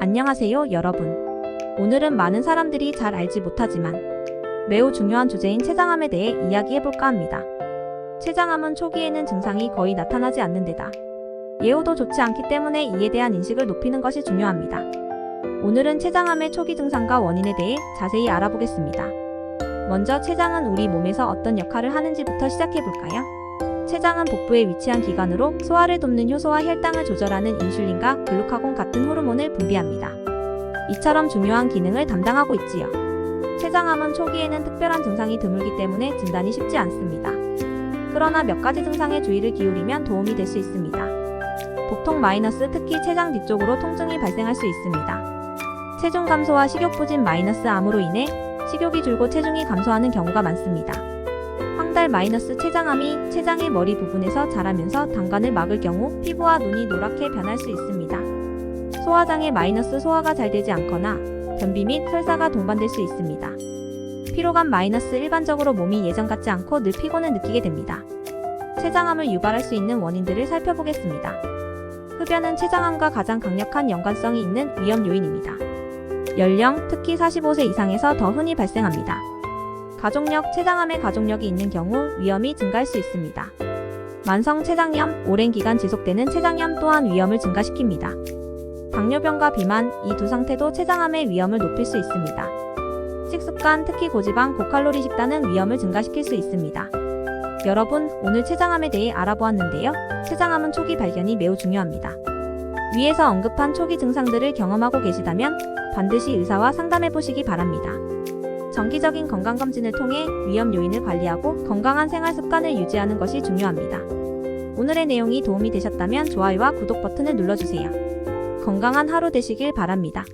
안녕하세요, 여러분. 오늘은 많은 사람들이 잘 알지 못하지만 매우 중요한 주제인 췌장암에 대해 이야기해볼까 합니다. 췌장암은 초기에는 증상이 거의 나타나지 않는 데다 예후도 좋지 않기 때문에 이에 대한 인식을 높이는 것이 중요합니다. 오늘은 췌장암의 초기 증상과 원인에 대해 자세히 알아보겠습니다. 먼저 췌장은 우리 몸에서 어떤 역할을 하는지부터 시작해볼까요? 췌장은 복부에 위치한 기관으로 소화를 돕는 효소와 혈당을 조절하는 인슐린과 글루카곤 같은 호르몬을 분비합니다. 이처럼 중요한 기능을 담당하고 있지요. 췌장암은 초기에는 특별한 증상이 드물기 때문에 진단이 쉽지 않습니다. 그러나 몇 가지 증상에 주의를 기울이면 도움이 될 수 있습니다. 복통 마이너스 특히 췌장 뒤쪽으로 통증이 발생할 수 있습니다. 체중 감소와 식욕 부진 마이너스 암으로 인해 식욕이 줄고 체중이 감소하는 경우가 많습니다. 황달 마이너스 췌장암이 췌장의 머리 부분에서 자라면서 당간을 막을 경우 피부와 눈이 노랗게 변할 수 있습니다. 소화장애 마이너스 소화가 잘 되지 않거나 변비 및 설사가 동반될 수 있습니다. 피로감 마이너스 일반적으로 몸이 예전 같지 않고 늘 피곤을 느끼게 됩니다. 췌장암을 유발할 수 있는 원인들을 살펴보겠습니다. 흡연은 췌장암과 가장 강력한 연관성이 있는 위험 요인입니다. 연령, 특히 45세 이상에서 더 흔히 발생합니다. 가족력, 췌장암의 가족력이 있는 경우 위험이 증가할 수 있습니다. 만성 췌장염, 오랜 기간 지속되는 췌장염 또한 위험을 증가시킵니다. 당뇨병과 비만, 이 두 상태도 췌장암의 위험을 높일 수 있습니다. 식습관, 특히 고지방, 고칼로리 식단은 위험을 증가시킬 수 있습니다. 여러분, 오늘 췌장암에 대해 알아보았는데요. 췌장암은 초기 발견이 매우 중요합니다. 위에서 언급한 초기 증상들을 경험하고 계시다면 반드시 의사와 상담해 보시기 바랍니다. 정기적인 건강검진을 통해 위험 요인을 관리하고 건강한 생활 습관을 유지하는 것이 중요합니다. 오늘의 내용이 도움이 되셨다면 좋아요와 구독 버튼을 눌러주세요. 건강한 하루 되시길 바랍니다.